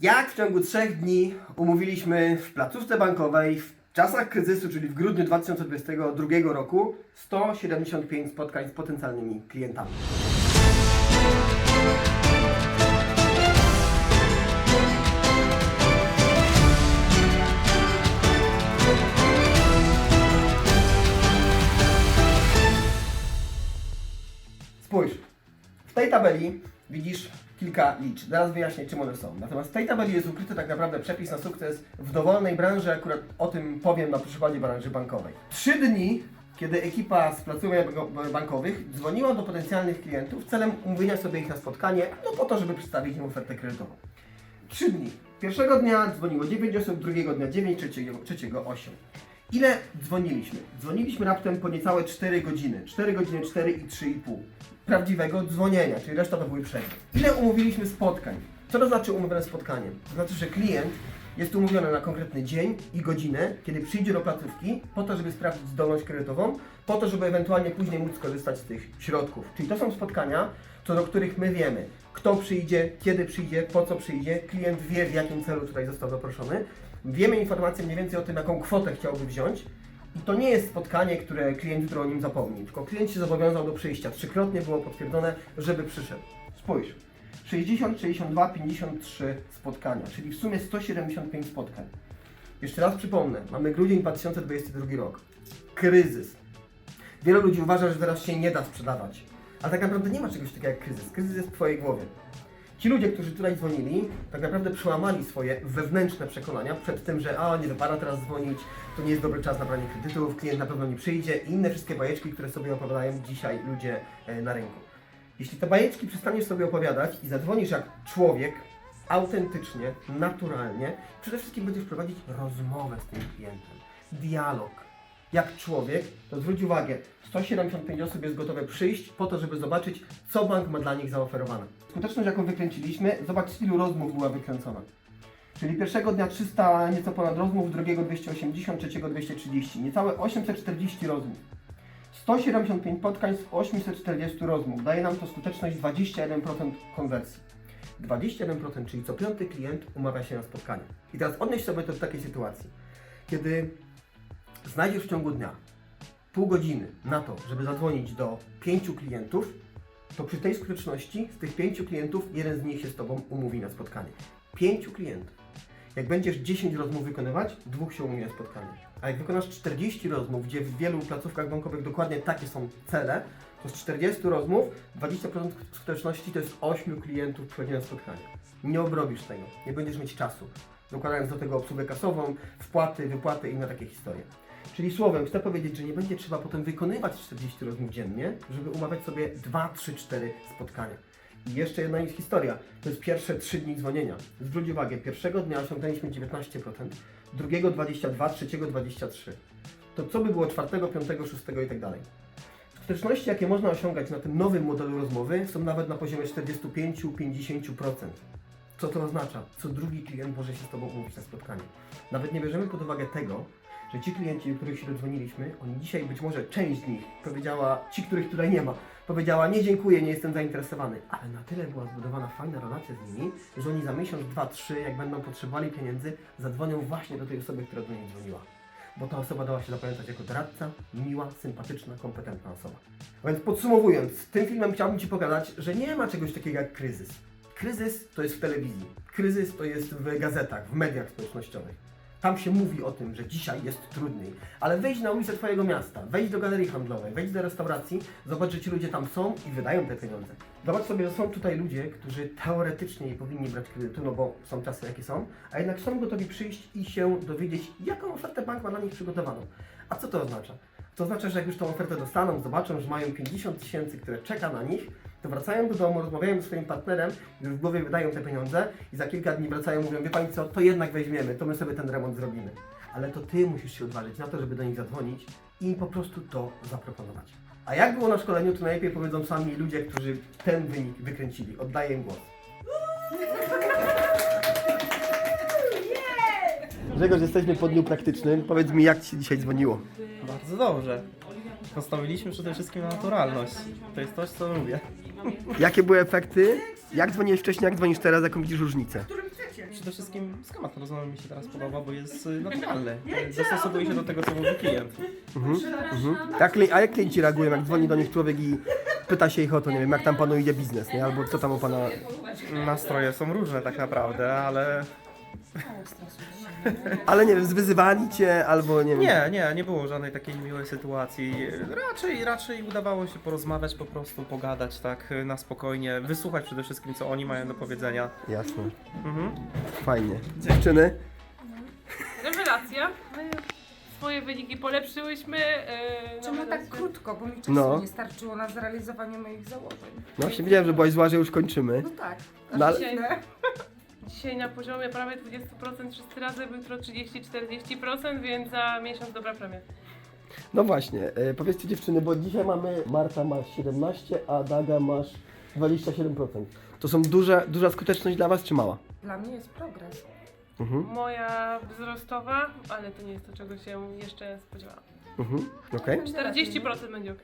Jak w ciągu trzech dni umówiliśmy w placówce bankowej w czasach kryzysu, czyli w grudniu 2022 roku, 175 spotkań z potencjalnymi klientami. Spójrz, w tej tabeli widzisz kilka liczb. Zaraz wyjaśnię, czym one są. Natomiast w tej tabeli jest ukryty tak naprawdę przepis na sukces w dowolnej branży. Akurat o tym powiem na przykładzie branży bankowej. Trzy dni, kiedy ekipa z placówek banko- bankowych dzwoniła do potencjalnych klientów celem umówienia sobie ich na spotkanie, no po to, żeby przedstawić im ofertę kredytową. Trzy dni. Pierwszego dnia dzwoniło 9 osób, drugiego dnia 9, trzeciego, trzeciego 8. Ile dzwoniliśmy? Dzwoniliśmy raptem po niecałe 4 godziny. 4 godziny 4 i 3,5. Prawdziwego dzwonienia, czyli reszta to były przerwy. Ile umówiliśmy spotkań? Co to znaczy umówione spotkanie? To znaczy, że klient jest umówiony na konkretny dzień i godzinę, kiedy przyjdzie do placówki, po to, żeby sprawdzić zdolność kredytową, po to, żeby ewentualnie później móc skorzystać z tych środków. Czyli to są spotkania, co do których my wiemy, kto przyjdzie, kiedy przyjdzie, po co przyjdzie, klient wie, w jakim celu tutaj został zaproszony. Wiemy informację mniej więcej o tym, jaką kwotę chciałby wziąć. I to nie jest spotkanie, które klient jutro o nim zapomni, tylko klient się zobowiązał do przyjścia. Trzykrotnie było potwierdzone, żeby przyszedł. Spójrz. 60, 62, 53 spotkania, czyli w sumie 175 spotkań. Jeszcze raz przypomnę, mamy grudzień 2022 rok. Kryzys. Wielu ludzi uważa, że teraz się nie da sprzedawać. Ale tak naprawdę nie ma czegoś takiego jak kryzys. Kryzys jest w Twojej głowie. Ci ludzie, którzy tutaj dzwonili, tak naprawdę przełamali swoje wewnętrzne przekonania przed tym, że a nie wypada teraz dzwonić, to nie jest dobry czas na branie kredytów, klient na pewno nie przyjdzie i inne wszystkie bajeczki, które sobie opowiadają dzisiaj ludzie e, na rynku. Jeśli te bajeczki przestaniesz sobie opowiadać i zadzwonisz jak człowiek, autentycznie, naturalnie, przede wszystkim będziesz prowadzić rozmowę z tym klientem, dialog. Jak człowiek, to zwróć uwagę, 175 osób jest gotowe przyjść po to, żeby zobaczyć, co bank ma dla nich zaoferowane. Skuteczność, jaką wykręciliśmy, zobacz, ilu rozmów była wykręcona. Czyli pierwszego dnia 300, nieco ponad rozmów, drugiego 280, trzeciego 230. Niecałe 840 rozmów. 175 spotkań z 840 rozmów. Daje nam to skuteczność 21% konwersji. 21%, czyli co piąty klient umawia się na spotkanie. I teraz odnieś sobie to do takiej sytuacji, kiedy znajdziesz w ciągu dnia pół godziny na to, żeby zadzwonić do pięciu klientów, to przy tej skuteczności z tych pięciu klientów jeden z nich się z Tobą umówi na spotkanie. Pięciu klientów. Jak będziesz 10 rozmów wykonywać, dwóch się umówi na spotkanie. A jak wykonasz 40 rozmów, gdzie w wielu placówkach bankowych dokładnie takie są cele, to z 40 rozmów 20% skuteczności to jest 8 klientów przychodzi na spotkanie. Nie obrobisz tego, nie będziesz mieć czasu. Dokładając do tego obsługę kasową, wpłaty, wypłaty i inne takie historie. Czyli słowem, chcę powiedzieć, że nie będzie trzeba potem wykonywać 40 rozmów dziennie, żeby umawiać sobie 2, 3, 4 spotkania. I jeszcze jedna jest historia. To jest pierwsze 3 dni dzwonienia. Zwróć uwagę, pierwszego dnia osiągnęliśmy 19%, drugiego 22%, trzeciego 23%. To co by było czwartego, piątego, szóstego i tak dalej? Skuteczności, jakie można osiągać na tym nowym modelu rozmowy, są nawet na poziomie 45-50%. Co to oznacza? Co drugi klient może się z Tobą umówić na spotkanie. Nawet nie bierzemy pod uwagę tego, że ci klienci, do których się dodzwoniliśmy, oni dzisiaj być może część z nich powiedziała, ci, których tutaj nie ma, powiedziała nie dziękuję, nie jestem zainteresowany, ale na tyle była zbudowana fajna relacja z nimi, że oni za miesiąc, dwa, trzy, jak będą potrzebowali pieniędzy, zadzwonią właśnie do tej osoby, która do nich dzwoniła. Bo ta osoba dała się zapamiętać jako doradca, miła, sympatyczna, kompetentna osoba. A więc podsumowując, tym filmem chciałbym Ci pokazać, że nie ma czegoś takiego jak kryzys. Kryzys to jest w telewizji, kryzys to jest w gazetach, w mediach społecznościowych. Tam się mówi o tym, że dzisiaj jest trudniej, ale wejdź na ulicę Twojego miasta, wejdź do galerii handlowej, wejdź do restauracji, zobacz, że ci ludzie tam są i wydają te pieniądze. Zobacz sobie, że są tutaj ludzie, którzy teoretycznie nie powinni brać kredytu, no bo są czasy jakie są, a jednak są gotowi przyjść i się dowiedzieć, jaką ofertę bank ma dla nich przygotowaną. A co to oznacza? To oznacza, że jak już tą ofertę dostaną, zobaczą, że mają 50 tysięcy, które czeka na nich, to wracają do domu, rozmawiają ze swoim partnerem, już w głowie wydają te pieniądze i za kilka dni wracają i mówią, wie Pani co, to jednak weźmiemy, to my sobie ten remont zrobimy. Ale to Ty musisz się odważyć na to, żeby do nich zadzwonić i im po prostu to zaproponować. A jak było na szkoleniu, to najlepiej powiedzą sami ludzie, którzy ten wynik wykręcili. Oddaję im głos. Grzegorz, jesteśmy po dniu praktycznym. Powiedz mi, jak Ci się dzisiaj dzwoniło? Bardzo dobrze. Postawiliśmy przede wszystkim na naturalność. To jest coś, co lubię. Jakie były efekty? Jak dzwoniłeś wcześniej, jak dzwonisz teraz, jaką widzisz różnicę? przede wszystkim schemat rozmowy mi się teraz podoba, bo jest y, naturalny. Y, Dostosowuje się do tego, co mówi klient. Mhm. Mhm. A jak klienci reagują, jak dzwoni do nich człowiek i pyta się ich o to, nie wiem, jak tam panu idzie biznes, nie? Albo co tam u pana... Nastroje są różne tak naprawdę, ale Ale nie wiem, zwyzywali cię, albo nie wiem... nie, nie, nie było żadnej takiej miłej sytuacji. Raczej, raczej udawało się porozmawiać, po prostu pogadać tak na spokojnie, wysłuchać przede wszystkim, co oni mają do powiedzenia. Jasne. Mhm. Fajnie. Dziewczyny? Rewelacja. My swoje wyniki polepszyłyśmy. Yy, Czemu tak krótko, bo mi czasu No. nie starczyło na zrealizowanie moich założeń. No właśnie wiedziałem, że byłaś zła, że już kończymy. No tak. No ale- Dzisiaj, dzisiaj na poziomie prawie 20% wszyscy razem, jutro 30-40%, więc za miesiąc dobra premia. No właśnie, e, powiedzcie dziewczyny, bo dzisiaj mamy, Marta masz 17, a Daga masz 27%. To są duże, duża skuteczność dla was, czy mała? Dla mnie jest progres. Mhm, Moja wzrostowa, ale to nie jest to, czego się jeszcze spodziewałam. mhm, okej. 40% będzie ok.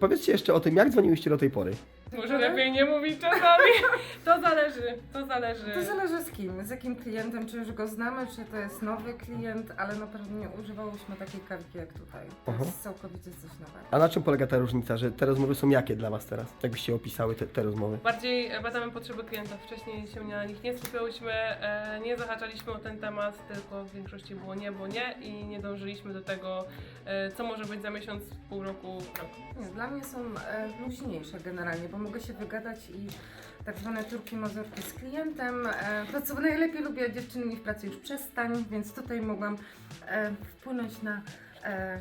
Powiedzcie jeszcze o tym, jak dzwoniłyście do tej pory. Może lepiej nie mówić czasami. To zależy, to zależy. To zależy z kim, z jakim klientem, czy już go znamy, czy to jest nowy klient, ale na pewno nie używałyśmy takiej karki jak tutaj. To Aha. jest całkowicie coś nowego. A na czym polega ta różnica, że te rozmowy są jakie dla was teraz? Jak byście opisały te, te rozmowy? Bardziej e, badamy potrzeby klienta. Wcześniej się na nich nie skupiałyśmy, e, nie zahaczaliśmy o ten temat, tylko w większości było nie, bo nie i nie dążyliśmy do tego, e, co może być za miesiąc, pół roku, rok. Nie, dla mnie są e, luźniejsze generalnie, bo mogę się wygadać i tak zwane turki mazurki z klientem. E, to co najlepiej lubię, dziewczyny mi w pracy już przestań, więc tutaj mogłam e, wpłynąć na e,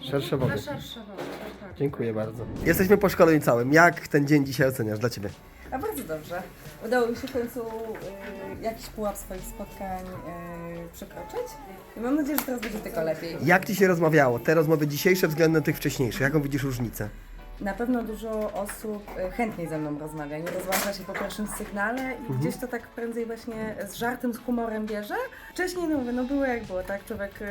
Szersze wody. Na szersze wody. Tak, tak. Dziękuję bardzo. Jesteśmy po szkoleniu całym. Jak ten dzień dzisiaj oceniasz dla ciebie? A bardzo dobrze. Udało mi się w końcu y, jakiś pułap swoich spotkań y, przekroczyć. I mam nadzieję, że teraz będzie tylko lepiej. Jak ci się rozmawiało? Te rozmowy dzisiejsze względem tych wcześniejszych. Jaką widzisz różnicę? Na pewno dużo osób y, chętniej ze mną rozmawia. Nie rozłącza się po pierwszym sygnale i gdzieś to tak prędzej właśnie z żartem, z humorem bierze. Wcześniej no mówię, no było jak było, tak? Człowiek y,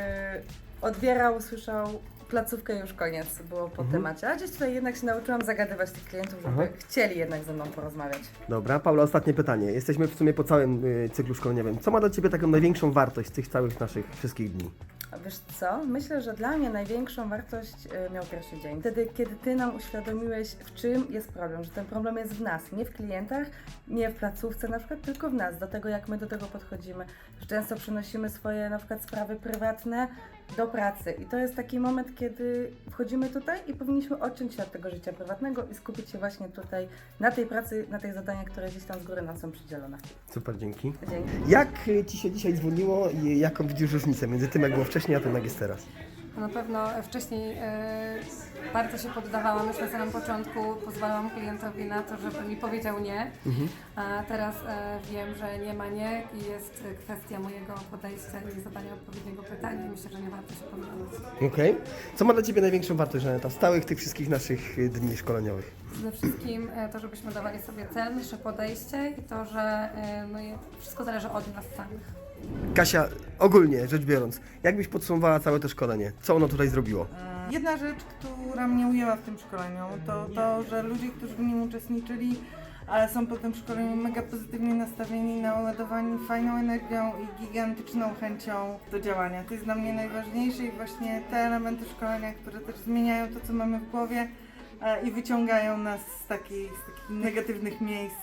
odbierał, słyszał placówkę już koniec było po temacie. A gdzieś tutaj jednak się nauczyłam zagadywać tych klientów, żeby Aha. chcieli jednak ze mną porozmawiać. Dobra, Paula, ostatnie pytanie. Jesteśmy w sumie po całym y, cyklu szkoleniowym. Co ma dla ciebie taką największą wartość z tych całych naszych wszystkich dni? Wiesz co? Myślę, że dla mnie największą wartość e, miał pierwszy dzień. Wtedy, kiedy Ty nam uświadomiłeś, w czym jest problem, że ten problem jest w nas, nie w klientach, nie w placówce na przykład, tylko w nas, do tego jak my do tego podchodzimy. Że często przenosimy swoje na przykład sprawy prywatne do pracy i to jest taki moment, kiedy wchodzimy tutaj i powinniśmy odciąć się od tego życia prywatnego i skupić się właśnie tutaj na tej pracy, na tych zadaniach, które gdzieś tam z góry nam są przydzielone. Super, dzięki. Dzięki. Jak ci się dzisiaj dzwoniło i jaką widzisz różnicę między tym, jak było wcześniej, a tym, jak jest teraz? Na pewno wcześniej e, bardzo się poddawałam, już na samym początku pozwalałam klientowi na to, żeby mi powiedział nie, a teraz e, wiem, że nie ma nie i jest kwestia mojego podejścia i zadania odpowiedniego pytania. Myślę, że nie warto się pomylić. Okej. Co ma dla ciebie największą wartość, Żaneta, z całych tych wszystkich naszych dni szkoleniowych? Przede wszystkim e, to, żebyśmy dawali sobie cel, nasze podejście i to, że e, no, wszystko zależy od nas samych. Kasia, ogólnie rzecz biorąc, jak byś podsumowała całe to szkolenie? Co ono tutaj zrobiło? Jedna rzecz, która mnie ujęła w tym szkoleniu, to to, że ludzie, którzy w nim uczestniczyli, ale są po tym szkoleniu mega pozytywnie nastawieni, naładowani fajną energią i gigantyczną chęcią do działania. To jest dla mnie najważniejsze i właśnie te elementy szkolenia, które też zmieniają to, co mamy w głowie i wyciągają nas z, takiej, z takich negatywnych miejsc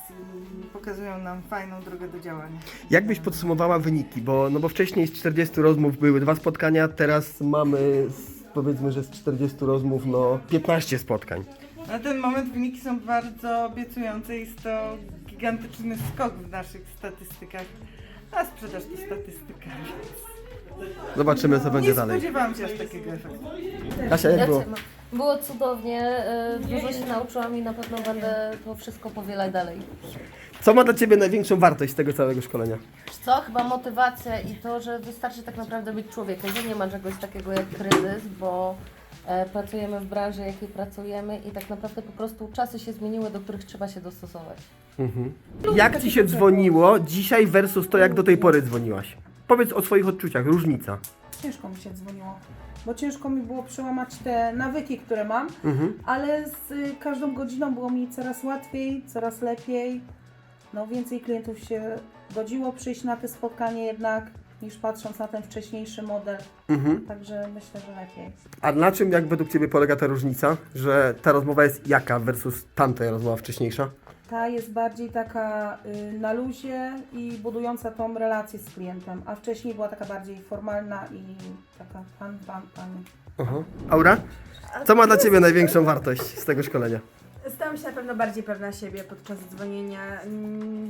i pokazują nam fajną drogę do działania. Jak byś podsumowała wyniki? Bo, no bo wcześniej z 40 rozmów były dwa spotkania, teraz mamy z, powiedzmy, że z 40 rozmów no 15 spotkań. Na ten moment wyniki są bardzo obiecujące. Jest to gigantyczny skok w naszych statystykach. A sprzedaż to statystyka. Zobaczymy co będzie Nie dalej. spodziewałam się aż takiego efektu. Kasia, jak było? Było cudownie, e, dużo się nauczyłam i na pewno będę to wszystko powielać dalej. Co ma dla Ciebie największą wartość z tego całego szkolenia? Wiesz Co? Chyba motywacja i to, że wystarczy tak naprawdę być człowiekiem, że nie ma czegoś takiego jak kryzys, bo e, pracujemy w branży, jakiej pracujemy i tak naprawdę po prostu czasy się zmieniły, do których trzeba się dostosować. Mhm. Jak Ci się dzwoniło dzisiaj versus to, jak do tej pory dzwoniłaś? Powiedz o swoich odczuciach, różnica. Ciężko mi się dzwoniło, bo ciężko mi było przełamać te nawyki, które mam, Mhm. ale z y, każdą godziną było mi coraz łatwiej, coraz lepiej. No więcej klientów się godziło przyjść na te spotkanie jednak, niż patrząc na ten wcześniejszy model. Mhm. Także myślę, że lepiej. A na czym, jak według Ciebie polega ta różnica, że ta rozmowa jest jaka versus tamta rozmowa wcześniejsza? Ta jest bardziej taka y, na luzie i budująca tą relację z klientem, a wcześniej była taka bardziej formalna i taka pan, pan, pani. Aha. Aura? Co ma dla Ciebie największą wartość z tego szkolenia? Stałam się na pewno bardziej pewna siebie podczas dzwonienia.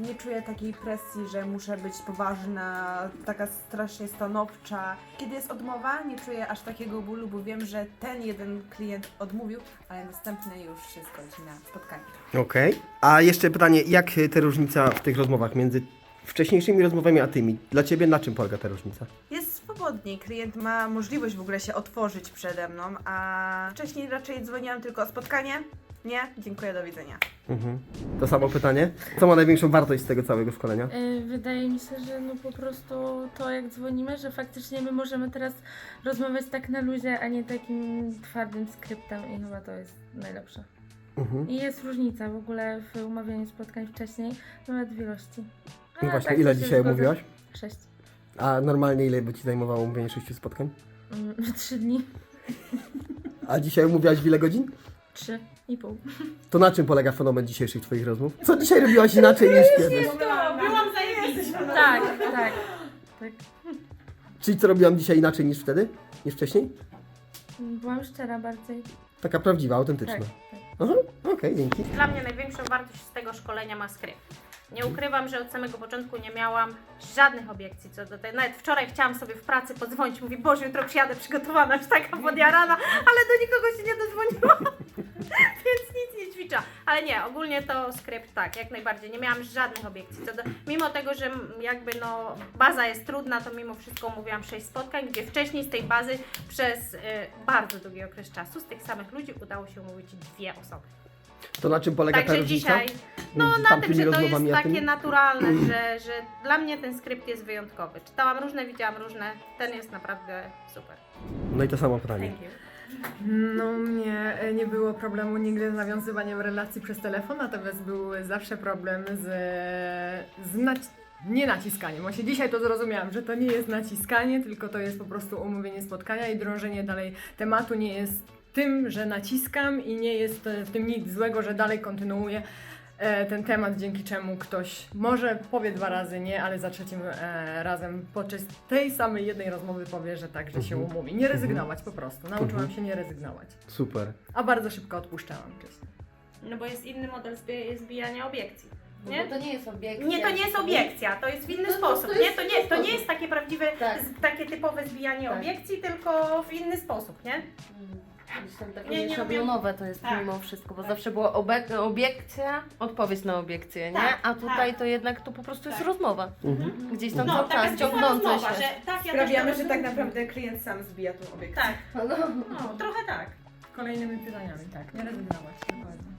Nie czuję takiej presji, że muszę być poważna, taka strasznie stanowcza. Kiedy jest odmowa, nie czuję aż takiego bólu, bo wiem, że ten jeden klient odmówił, ale następny już się zgodzi na spotkanie. Okej. A jeszcze pytanie, jak te różnica w tych rozmowach między wcześniejszymi rozmowami a tymi? Dla Ciebie na czym polega ta różnica? Jest swobodniej, klient ma możliwość w ogóle się otworzyć przede mną, a wcześniej raczej dzwoniłam tylko o spotkanie. Nie, dziękuję, do widzenia. Mhm. To samo pytanie. Co ma największą wartość z tego całego szkolenia? Y, Wydaje mi się, że no po prostu to jak dzwonimy, że faktycznie my możemy teraz rozmawiać tak na luzie, a nie takim twardym skryptem i chyba to jest najlepsze. Mhm. I jest różnica w ogóle w umawianiu spotkań wcześniej, nawet w ilości. No A, właśnie, tak ile to się dzisiaj zgodzę. omówiłaś? Sześć. A normalnie ile by Ci zajmowało omówienie sześciu spotkań? Mm, Trzy dni. A dzisiaj omówiłaś w ile godzin? Trzy i pół. To na czym polega fenomen dzisiejszych Twoich rozmów? Co dzisiaj robiłaś inaczej niż kiedyś? Byłam. Tak, tak. tak. Czyli co robiłam dzisiaj inaczej niż wtedy? Niż wcześniej? Byłam szczera bardziej. Taka prawdziwa, autentyczna. Tak, tak. Aha, okej, dzięki. Dla mnie największą wartość z tego szkolenia ma skrypt. Nie ukrywam, że od samego początku nie miałam żadnych obiekcji co do tego. Nawet wczoraj chciałam sobie w pracy podzwonić, mówię, Boże, jutro przyjadę przygotowana, już taka podjarana, ale do nikogo się nie dodzwoniłam, więc nic nie ćwiczę. Ale nie, ogólnie to skrypt tak, jak najbardziej. Nie miałam żadnych obiekcji co do... Mimo tego, że jakby no baza jest trudna, to mimo wszystko mówiłam 6 spotkań, gdzie wcześniej z tej bazy przez y, bardzo długi okres czasu z tych samych ludzi udało się umówić dwie osoby. To na czym polega ta Także różnica? dzisiaj no, między na tym, że to jest takie tymi? naturalne, że, że dla mnie ten skrypt jest wyjątkowy. Czytałam różne, widziałam różne, ten jest naprawdę super. No i to samo pytanie. No mnie e, nie było problemu nigdy z nawiązywaniem relacji przez telefon, natomiast był zawsze problem z, z naci- nie naciskaniem. Właśnie dzisiaj to zrozumiałam, że to nie jest naciskanie, tylko to jest po prostu umówienie spotkania i drążenie dalej tematu nie jest tym, że naciskam i nie jest e, w tym nic złego, że dalej kontynuuję ten temat, dzięki czemu ktoś może powie dwa razy nie, ale za trzecim e, razem podczas tej samej jednej rozmowy powie, że tak, że się Mhm. umówi. Nie rezygnować po prostu. Nauczyłam Mhm. się nie rezygnować. Super. A bardzo szybko odpuszczałam wcześniej. No bo jest inny model zbi- zbijania obiekcji. Nie? Nie? To nie jest obiekcja. Nie, to nie jest obiekcja, to jest w inny To- to- sposób. to nie? jest To, nie, to nie jest takie prawdziwe, Tak. z, takie typowe zbijanie Tak. obiekcji, tylko w inny sposób, nie? Gdzieś tam takie Nie, nie szablonowe to jest Tak. mimo wszystko, bo Tak. zawsze była obe- obiekcja, odpowiedź na obiekcję, nie? Tak, A tutaj tak. to jednak to po prostu jest Tak. rozmowa. Mhm. Gdzieś tam No, cały taka czas zwykła ciągnące rozmowa, się. że tak, ja Sprawiamy, też że tak rozumiem. naprawdę klient sam zbija tą obiekcję. Tak, No. no, trochę tak. Kolejnymi pytaniami, tak. Nie rezygnować. Dokładnie.